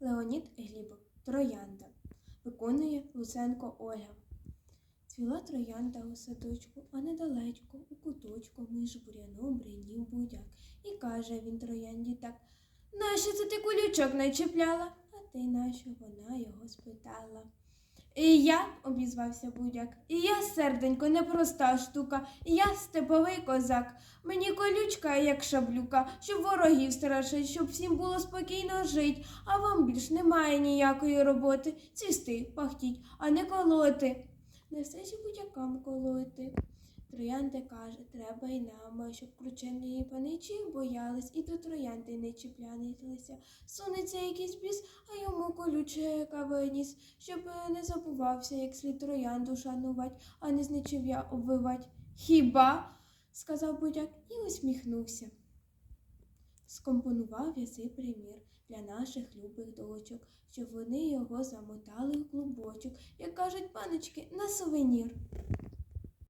Леонід Глібов. Троянда. Виконує Луценко Ольга. Цвіла троянда у садочку, а недалечко, у куточку, між буряном бринів будяк. І каже він троянді так: Нащо це ти кулючок не чіпляла? А ти нащо вона його спитала. І я, обізвався будяк, і я, серденько, непроста штука, і я степовий козак. Мені колючка, як шаблюка, щоб ворогів страшить, щоб всім було спокійно жить, а вам більш немає ніякої роботи. Цвісти, пахтіть, а не колоти. Не все ж будякам колоти. Троянди каже, треба й нам, щоб крученої паничі боялись, і до троянди не чіплянилися. Сунеться якийсь біс, а йому колюче кавеніс, щоб не забувався, як слід троянду шанувать, а не зничев'я обвивать. Хіба? сказав будяк і усміхнувся. Скомпонував я цей примір для наших любих дочок, щоб вони його замотали в клубочок, як кажуть паночки, на сувенір.